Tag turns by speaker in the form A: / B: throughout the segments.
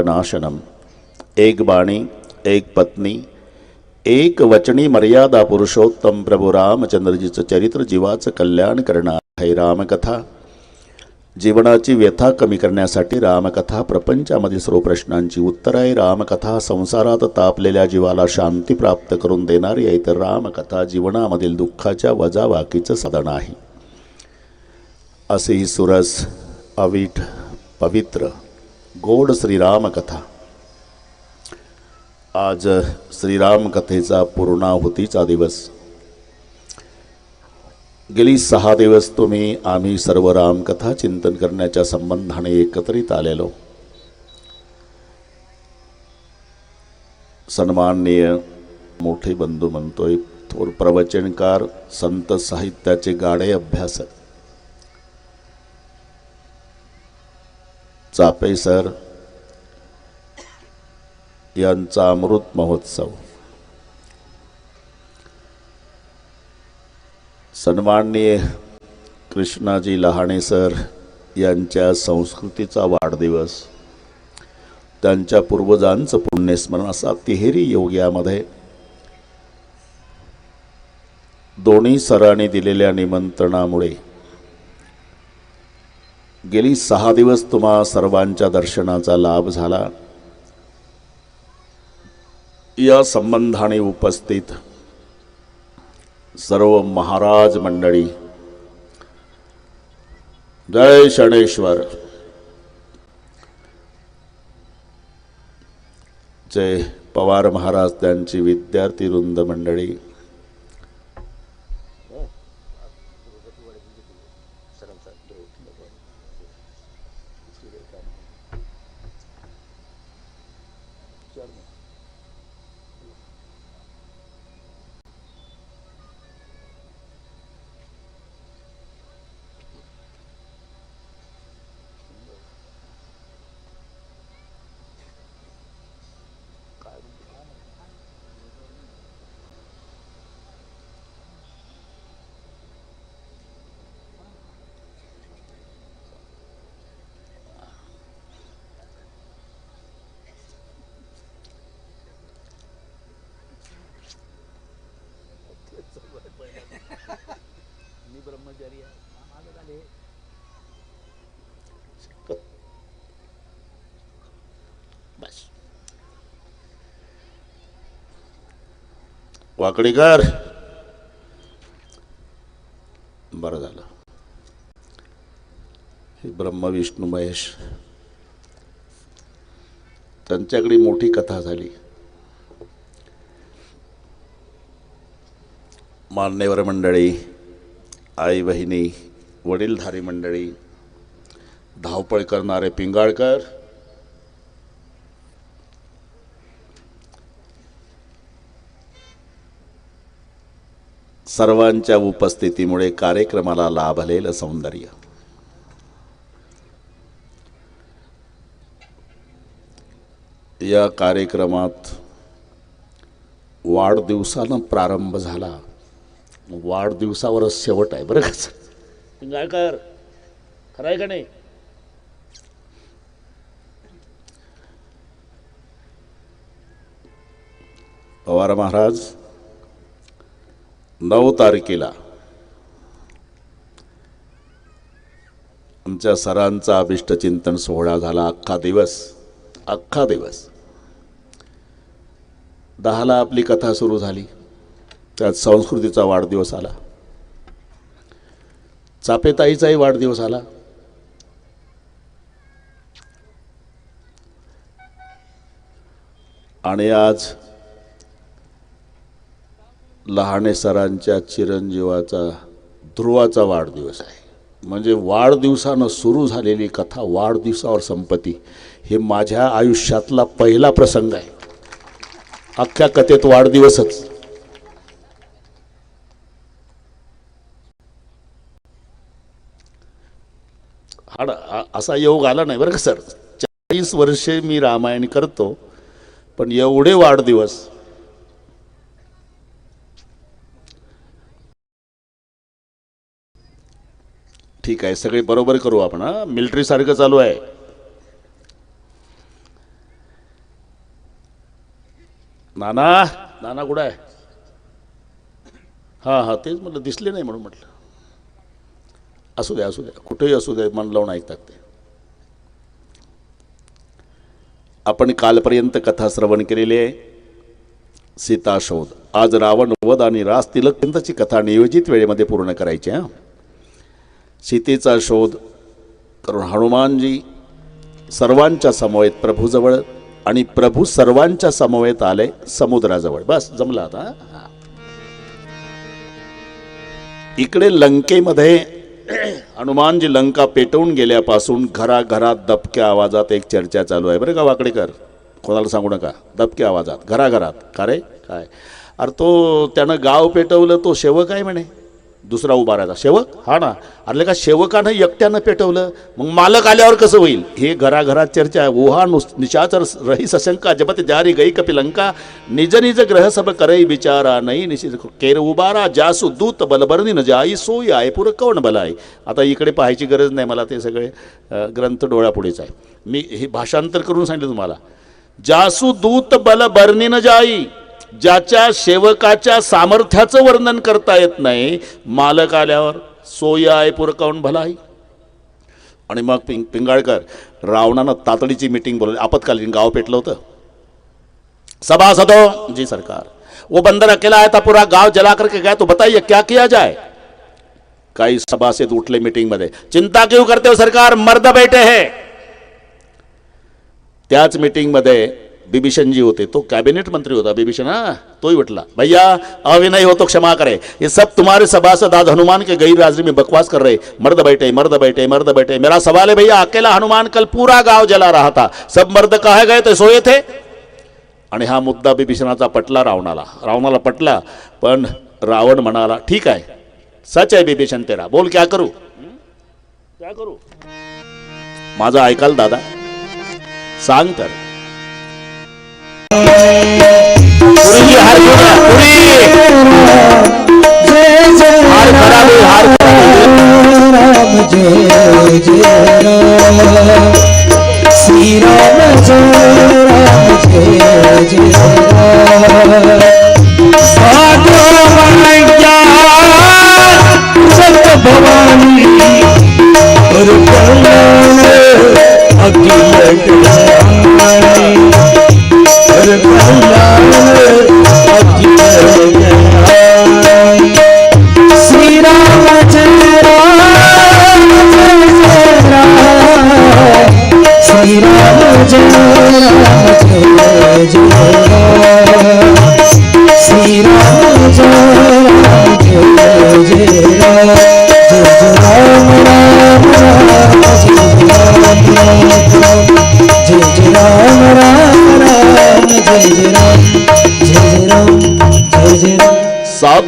A: नाशनम। एक बाणी एक पत्नी एक वचनी मर्यादा पुरुषोत्तम प्रभू रामचंद्रजीचं चरित्र जीवाचं कल्याण करणार आहे रामकथा। जीवनाची व्यथा कमी करण्यासाठी रामकथा प्रपंचामध्ये सर्व प्रश्नांची उत्तर आहे। रामकथा संसारात तापलेल्या जीवाला शांती प्राप्त करून देणारी आहे तर रामकथा जीवनामधील दुःखाच्या वजावाकीचं साधन आहे। असे ही सुरस अवीट पवित्र। गोड श्रीरामकथा आज श्रीरामकथेचा पूर्णाहुतीचा दिवस. गेली सहा दिवस तुम्ही आम्ही सर्व रामकथा चिंतन करण्याच्या संबंधाने एकत्रित आलेलो. सन्माननीय मोठे बंधू म्हणतोय थोर प्रवचनकार संत साहित्याचे गाडे अभ्यासक. चापे सर यांचा अमृत महोत्सव. सन्माननीय कृष्णाजी लहाणे सर यांच्या संस्कृतीचा वाढदिवस त्यांच्या पूर्वजांचं पुण्यस्मरण असा तिहेरी योग यामध्ये दोन्ही सरांनी दिलेल्या निमंत्रणामुळे गेली सहा दिवस तुम्हा सर्वांच्या दर्शनाचा लाभ झाला. या संबंधाने उपस्थित सर्व महाराज मंडळी जय शणेश्वर जय पवार महाराज त्यांची विद्यार्थी वृंद मंडळी. वाकडीकर बरं झालं. हे ब्रह्म विष्णू महेश. त्यांच्याकडे मोठी कथा झाली. मान्यवर मंडळी आई बहिणी वडीलधारी मंडळी धावपळ करणारे पिंगाळकर सर्वांच्या उपस्थितीमुळे कार्यक्रमाला लाभलेलं सौंदर्य. या कार्यक्रमात वाढदिवसानं प्रारंभ झाला. वाढदिवसावरच शेवट आहे बरं का सर? पिंगाळकर खरं आहे का नाही? पवार महाराज नऊ तारखेला. आमच्या सरांचा अभिष्टचिंतन सोहळा झाला अख्खा दिवस अख्खा दिवस. दहाला आपली कथा सुरू झाली. त्यात संस्कृतीचा वाढदिवस आला. चापेताईचाही वाढदिवस आला. आणि आज लहाने सरांच्या चिरंजीवाचा ध्रुवाचा वाढदिवस आहे. म्हणजे वाढदिवसानं सुरू झालेली कथा वाढदिवसावर संपत्ती हे माझ्या आयुष्यातला पहिला प्रसंग आहे. अख्ख्या कथेत वाढदिवसच. हाड असा योग आला नाही बरं का सर? चाळीस वर्षे मी रामायण करतो पण एवढे वाढदिवस ठीक आहे सगळे बरोबर करू आपण हां? मिलिटरीसारखं चालू आहे. नाना नाना कुठं आहे? हां हां तेच म्हटलं दिसले नाही म्हणून म्हटलं. असू द्या असू द्या कुठेही असू द्या मन लावून ऐकतात ते. आपण कालपर्यंत कथा श्रवण केलेली आहे. सीता शोध. आज रावण वध आणि रास तिलकपर्यंतची कथा नियोजित वेळेमध्ये पूर्ण करायची हां? सीतेचा शोध करून हनुमानजी सर्वांच्या समवेत प्रभूजवळ आणि प्रभू सर्वांच्या समवेत आले समुद्राजवळ. बस जमला आता हा. इकडे लंकेमध्ये हनुमानजी लंका पेटवून गेल्यापासून घराघरात दबक्या आवाजात एक चर्चा चालू आहे. बरं का वाकडेकर? कोणाला सांगू नका? दबक्या आवाजात घराघरात. का रे? काय? अरे तो त्यानं गाव पेटवलं तो शेवक आहे म्हणे. दुसरा उभा राहायचा सेवक हा ना. अरे का सेवकानं एकट्यानं पेटवलं? मग मालक आल्यावर कसं होईल? हे घराघरात चर्चा आहे ओहा नुस निशाचर रही सशंका जपत जारी गई कपिलंका निज निज ग्रह सब करई बिचारा नाही निशित केर उबारा जासू दूत बलबरणी न जाई सोई आहे पुरं कौन बलाय आता इकडे पाहायची गरज नाही मला ते सगळे ग्रंथ डोळ्यापुढेच आहे. मी हे भाषांतर करून सांगितलं तुम्हाला. जासू दूत बलबरणी न जाई. ज्याच्या सेवकाच्या सामर्थ्याचं वर्णन करता येत नाही मालक आल्यावर सोय आहे पुरकावून भलाई. आणि मग पिंग पिंगाळकर रावणानं तातडीची मीटिंग बोलवली. आपत्कालीन गाव पेटलं होतं. सभासदो जी सरकार. वो बंदर अकेला आया था पूरा गांव जला करके गया तो बताइए क्या किया जाए? काही सभासद उठले मीटिंगमध्ये. चिंता क्यों करते हो सरकार? मर्द बैठे है. त्याच मीटिंगमध्ये बिभीषणजी होते तो कॅबिनेट मंत्री होता बिभीषण हा तोही उठला. भैया अविनय हो तो क्षमा करे. ये सब तुम्हारे सभासद आज हनुमान के गई राजरी में बकवास कर रहे मर्द बैठे मर्द बैठे मर्द बैठे. मेरा सवाल है भैया अकेला हनुमान कल पूरा गांव जला रहा था. सब मर्द कहा गए थे? सोए थे? आणि हा मुद्दा बिभीषणाचा पटला रावणाला. रावणाला पटला पण रावण म्हणाला ठीक आहे. सच आहे बिभीषण तेरा. बोल क्या करू? क्या करू? माझं ऐकाल दादा. सांग तर. पुरीजी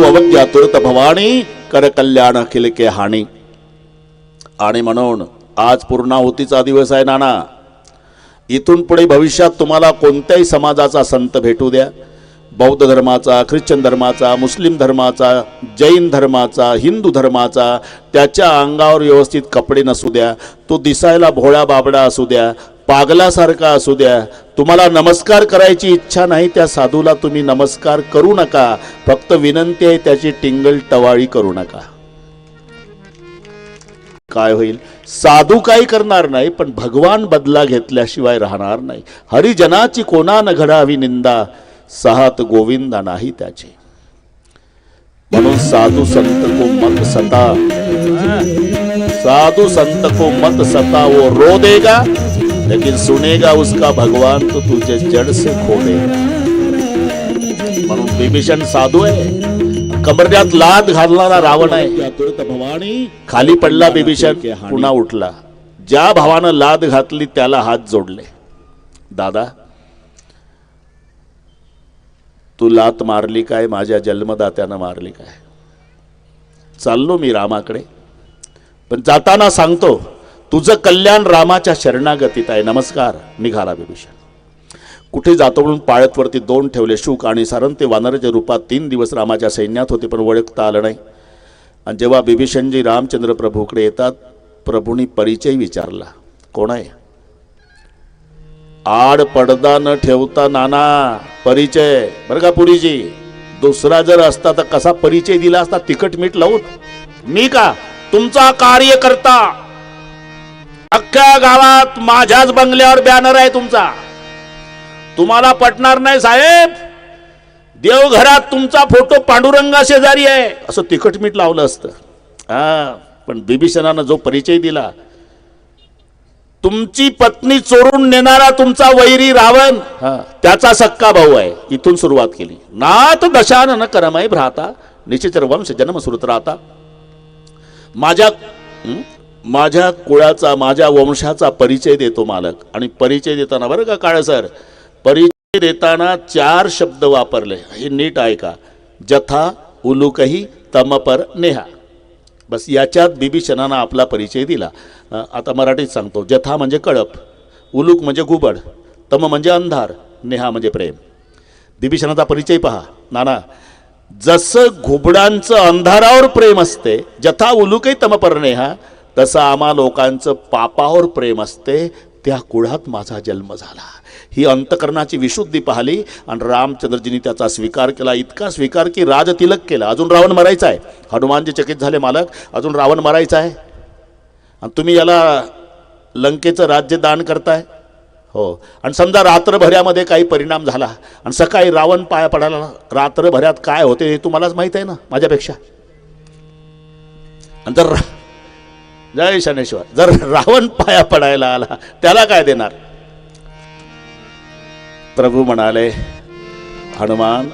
B: साधू
A: अवज्ञा तुरत भवानी कर कल्याण अखिल के हानी आणि म्हणून आज पूर्णाहुतीचा दिवस आहे नाना इथून पुढे भविष्यात तुम्हाला कोणत्याही समाजाचा संत भेटू द्या. बौद्ध धर्माचा ख्रिश्चन धर्माचा मुस्लिम धर्माचा जैन धर्माचा हिंदू धर्माचा त्याच्या अंगावर व्यवस्थित कपडे नसू द्या. तो दिसायला भोळा बाबडा असू द्या. पागलासारखा असू द्या. तुम्हाला नमस्कार करायची इच्छा नाही त्या साधूला तुम्ही नमस्कार करू नका. फक्त विनंती आहे त्याची टिंगल टवाळी करू नका. काय होईल? साधू काही करणार नाही पण भगवान बदला घेतल्याशिवाय राहणार नाही. हरिजनाची कोणा न घडावी निंदा? सहात गोविंदा नाही त्याचे. म्हणून साधू संत को मत सता. साधू संत को मत सता वो रो देगा. लेकिन सुनेगा उसका भगवान तो तुझे जड़ से खो म्हणून विभीषण साधू आहे कमरड्यात लाद घालणारा रावण आहे खाली पडला बिभीषण पुन्हा उठला। ज्या भावानं लाद घातली त्याला हात जोडले. दादा तू लात मारली काय? माझ्या जन्मदात्यानं मारली काय? चाललो मी रामाकडे. पण जाताना सांगतो तुझं कल्याण रामाच्या शरणागतीत आहे. नमस्कार. निघाला विभीषण. कुठे जातो म्हणून पाळतवरती दोन ठेवले शुक आणि सारंते वानराच्या रूपात तीन दिवस रामाच्या सैन्यात होते पण ओळखता आलं नाही. आणि जेव्हा बिभीषणजी रामचंद्र प्रभूकडे येतात प्रभूंनी परिचय विचारला. कोण आहे? आड पडदा न ठेवता नाना परिचय. बरं का पुरीजी? दुसरा जर असता तर कसा परिचय दिला असता? तिकट मीठ लावून. मी का? तुमचा कार्यकर्ता. अख्ख्या गावात माझ्याच बंगल्यावर बॅनर आहे तुमचा. तुम्हाला पटणार नाही साहेब. देवघरात तुमचा फोटो पांडुरंगा शेजारी आहे. असं तिखट मीठ लावलं असतं. हा पण बिभीषणानं जो परिचय दिला तुमची पत्नी चोरून नेणारा तुमचा वैरी रावण त्याचा सक्का भाऊ आहे. इथून सुरुवात केली. नाथ दशानन करमय भ्राता निश्चित वंश जन्म सुरत राहता. माझ्या माझ्या कुळाचा माझ्या वंशाचा परिचय देतो मालक. आणि परिचय देताना बरं का काळ सर? परिचय देताना चार शब्द वापरले. हे नीट ऐका. जथा उलुकही तमपर नेहा. बस याच्यात बिभीषणानं आपला परिचय दिला. आता मराठीत सांगतो. जथा म्हणजे कळप उलूक म्हणजे घुबड तम म्हणजे अंधार नेहा म्हणजे प्रेम. बिभीषणाचा परिचय पहा. नाना जसं घुबडांचं अंधारावर प्रेम असते जथा उलुकही तमपर नेहा तसं आम्हा लोकांचं पापावर प्रेम असते त्या कुळात माझा जन्म झाला. ही अंतकरणाची विशुद्धी पाहिली आणि रामचंद्रजींनी त्याचा स्वीकार केला. इतका स्वीकार की राजतिलक केला. अजून रावण मरायचा आहे. हनुमानजी चकित झाले मालक. अजून रावण मरायचा आहे. आणि तुम्ही याला लंकेचं राज्य दान करताय? हो. आणि समजा रात्रभऱ्यामध्ये काही परिणाम झाला आणि सकाळी रावण पाया पडायला रात्रभऱ्यात काय होते हे तुम्हालाच माहीत आहे ना माझ्यापेक्षा? आणि जर रा- जय शनेश्वर. जर रावण पाया पडायला आला त्याला काय देणार? प्रभू म्हणाले हनुमान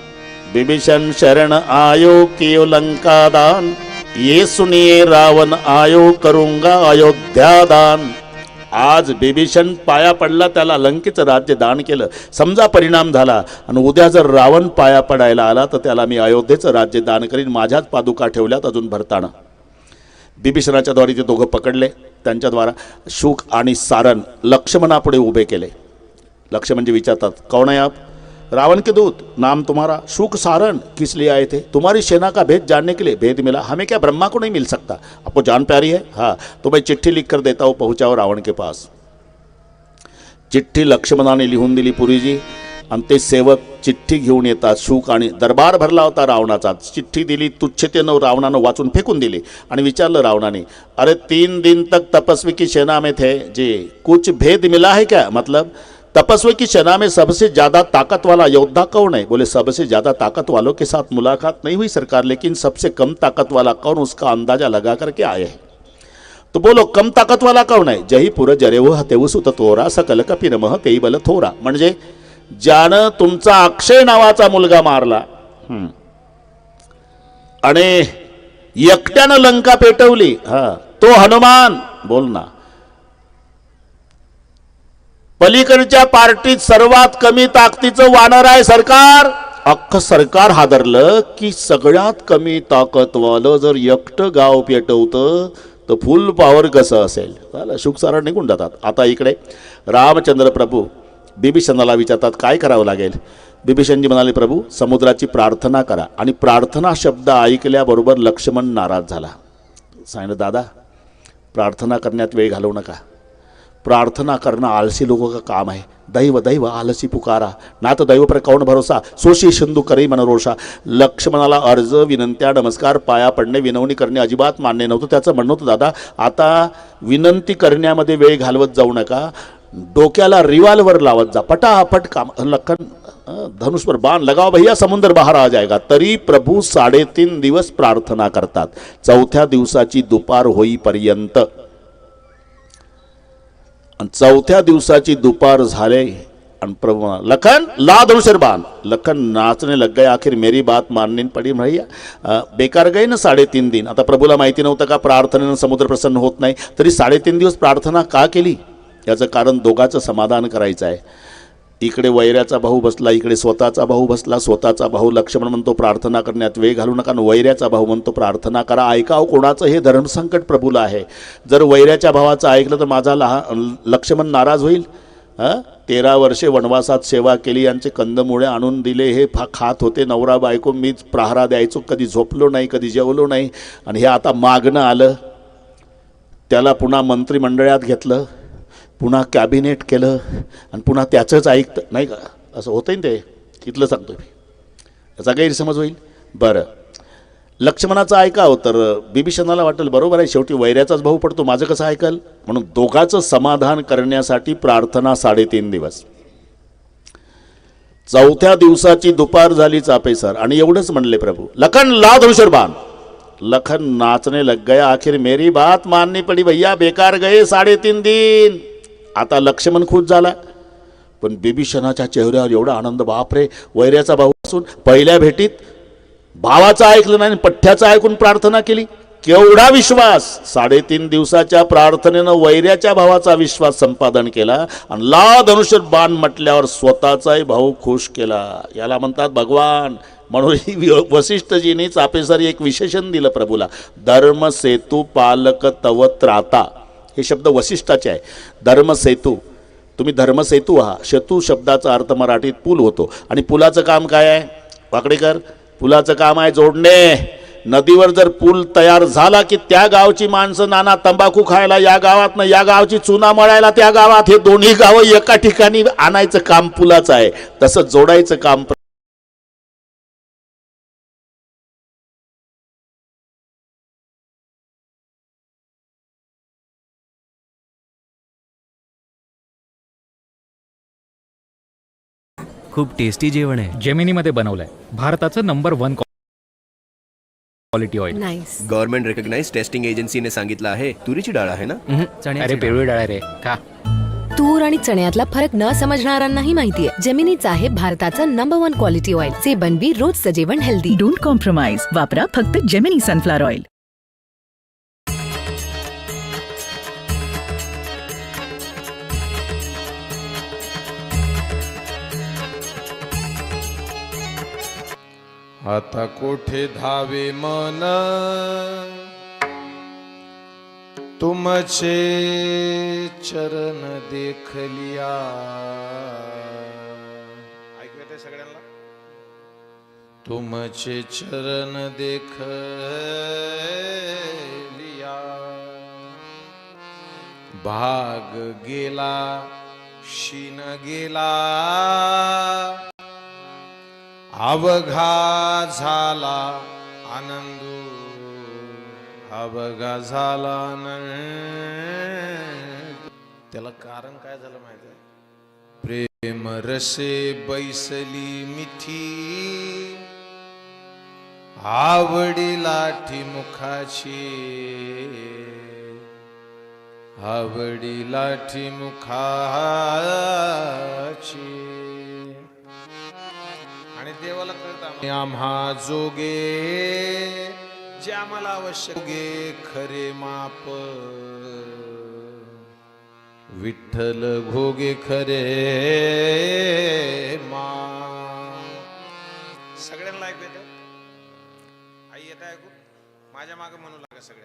A: बिभीषण शरण आयो कियो लंका दान ये सुनिये रावण आयो करूंगा अयोध्या दान आज बिभीषण पाया पडला त्याला लंकेचं राज्य दान केलं. समजा परिणाम झाला आणि उद्या जर रावण पाया पडायला आला तर त्याला मी अयोध्येचं राज्य दान करीन माझ्याच पादुका ठेवल्यात अजून भरताना. बिभीषणाच्याद्वारे ते दोघं पकडले त्यांच्याद्वारा शुक आणि सारण लक्ष्मणापुढे उभे केले. लक्ष म्हणजे विचारतात कौन आहे आप? रावण के दूत नाम तुम्हारा शुक सारण किस लिए आए थे? तुम्हारी सेना का भेद जानने के लिए भेद मिला। हमें क्या ब्रह्मा को नहीं मिल सकता? आपको जान प्यारी है? हाँ तो मैं चिट्ठी लिख कर देता हूँ पहुँचाओ रावण के पास. चिठ्ठी लक्ष्मणाने लिहून दिली पुरीजी आणि ते सेवक चिठ्ठी घेऊन येतात सुख आणि दरबार भरला होता रावणाचा. चिठ्ठी दिली तुच्छतेनं रावणानं वाचून फेकून दिली आणि विचारलं रावणाने अरे तीन दिन तक तपस्वी की सेना में थे जी कुछ भेद मिला है क्या? मतलब तपस्वी की सेना में सबसे ज़्यादा ताकत वाला योद्धा कौन है? बोले सबसे ज़्यादा ताकत वालों के साथ मुलाकात नहीं हुई सरकार लेकिन सबसे कम ताकत वाला कौन उसका अंदाजा लगा करके आए हैं? तो बोलो कम ताकत वाला कौन है? जही पुर जरेव हतेव सुत तोरा सकल कपिरमह तेई बल थोरा. म्हणजे ज्यानं तुमचा अक्षय नावाचा मुलगा मारला. आणि एकट्यानं लंका पेटवली. हा. तो हनुमान. बोल ना. पलीकडच्या पार्टीत सर्वात कमी ताकदीचं वानर आहे सरकार. अख्खं सरकार हादरलं की सगळ्यात कमी ताकदवालं जर एकटं गाव पेटवतं तर फुल पॉवर कसं असेल? झालं शुकसारण निघून जातात. आता इकडे रामचंद्र प्रभू. बिभीषणाला विचारतात काय करावं लागेल? बिभीषणजी म्हणाले प्रभू समुद्राची प्रार्थना करा. आणि प्रार्थना शब्द ऐकल्याबरोबर लक्ष्मण नाराज झाला. सांगितलं दादा प्रार्थना करण्यात वेळ घालवू नका. प्रार्थना करणं आळसी लोक का काम आहे. दैव दैव आलसी पुकारा. ना तर दैव पर कौन भरोसा? सोशी शिंदू करी मनरोषा लक्ष्मणाला अर्ज विनंत्या नमस्कार पाया पडणे विनवणी करणे अजिबात मान्य नव्हतं. त्याचं म्हणणं होतं दादा आता विनंती करण्यामध्ये वेळ घालवत जाऊ नका. डोक्याला रिवाल्वर लावत जा पटापट काम. लखन अं, धनुष पर बाण लगाव भैया समुद्र बाहेर आ जाएगा. तरी प्रभू साडेतीन दिवस प्रार्थना करतात. चौथ्या दिवसाची दुपार होईपर्यंत. आणि चौथ्या दिवसाची दुपार झाले आणि प्रभू लखन ला धनुषर बाण. लखन नाचने लग गए आखिर मेरी बात माननी पडी भैया. बेकार गई ना साडेतीन दिन? आता प्रभूला माहिती नव्हतं का? प्रार्थनेनं समुद्र प्रसन्न होत नाही. तरी साडेतीन दिवस प्रार्थना का केली? याचं कारण दोघाचं समाधान करायचं आहे. इकडे वैऱ्याचा भाऊ बसला इकडे स्वतःचा भाऊ बसला स्वतःचा भाऊ लक्ष्मण म्हणतो प्रार्थना करण्यात वेळ घालू नका वैऱ्याचा भाऊ म्हणतो प्रार्थना करा. ऐकाव कोणाचं हे धर्मसंकट प्रभूला आहे. जर वैऱ्याच्या भावाचं ऐकलं तर माझा लहान लक्ष्मण नाराज होईल. हां? तेरा वर्षे वनवासात सेवा केली यांचे कंदमुळे आणून दिले हे फा खात होते. नवरा बायको मीच प्रहारा द्यायचो. कधी झोपलो नाही कधी जेवलो नाही. आणि हे आता मागणं आलं. त्याला पुन्हा मंत्रिमंडळात घेतलं. पुन्हा कॅबिनेट केलं आणि पुन्हा त्याचंच ऐकतं नाही का? असं होतं ना ते? तिथलं सांगतो मी. याचा गैरसमज होईल? बरं. लक्ष्मणाचं ऐका हो तर बिभीषणाला वाटेल बरोबर आहे. शेवटी वैऱ्याचाच भाऊ पडतो. माझं कसं ऐकल? म्हणून दोघाचं समाधान करण्यासाठी प्रार्थना साडेतीन दिवस. चौथ्या दिवसाची दुपार झाली चापेसर आणि एवढंच म्हणले प्रभू. लखन ला धनुषर बाण. लखन नाचने लग गया. आखिर मेरी बात माननी पडी भैया. बेकार गए साडेतीन दिन. आता लक्ष्मण खुश झाला. पण बिभीषणाच्या चेहऱ्यावर एवढा आनंद बापरे वैऱ्याचा भाऊ असून पहिल्या भेटीत भावाचं ऐकलं नाही पठ्ठ्याचं ऐकून प्रार्थना केली. केवढा विश्वास! साडेतीन दिवसाच्या प्रार्थनेनं वैऱ्याच्या भावाचा विश्वास संपादन केला आणि ला धनुष्य बाण म्हटल्यावर स्वतःचाही भाऊ खुश केला. याला म्हणतात भगवान. म्हणून ही वि- चापेसरी एक विशेषण दिलं प्रभूला. धर्म सेतू पालक तव त्राता. हे शब्द वशिष्ठाचे आहे. धर्म सेतू तुम्ही धर्मसेतू आहात शतू शब्दाचा अर्थ मराठीत पूल होतो. आणि पुलाचं काम काय आहे? वाकडेकर पुलाचं काम आहे जोडणे. नदीवर जर पूल तयार झाला की त्या गावची माणसं नाना तंबाखू खायला या गावात या गावची चुना मळायला त्या गावात हे दोन्ही गावं एका ठिकाणी आणायचं काम पुलाचं आहे. तसं जोडायचं काम
C: खूप टेस्टी जेवण आहे.
D: जेमिनीमध्ये बनवलंय. भारताचं number one quality oil
E: nice
F: government recognise testing एजन्सीने सांगितलं आहे तुरीची डाळ आहे ना?
C: उहुं, चण्याची
D: अरे
C: डाळ.
D: पिवळी डाळ रे का
E: तूर आणि चण्यातला फरक न समजणाऱ्यांनाही माहितीये जेमिनीच आहे भारताचं नंबर वन क्वालिटी ऑइल जे बनवी रोजचं जेवण हेल्दी
G: डोंट कॉम्प्रोमाइज वापरा फक्त जेमिनी सनफ्लॉवर ऑइल
H: आता कोठे धावे मन? तुमचे चरण देखलिया. ऐकू सगळ्यांना. तुमचे चरण देखलिया. भाग गेला शीन गेला. अवघा झाला आनंद. अवघा झाला आनंद. त्याला कारण काय झालं माहिती आहे? प्रेम रसे बैसली मिठी. आवडी लाठी मुखाची. आवडी लाठी मुखाची. देवाला कळत आम्हा जोगे जे आम्हाला आवश्यक. गे खरे माप. विठ्ठल घोगे खरे मा सगळ्यांना ऐकू येत? आई येत ऐकू? माझ्या मागे म्हणू लागा सगळ्यात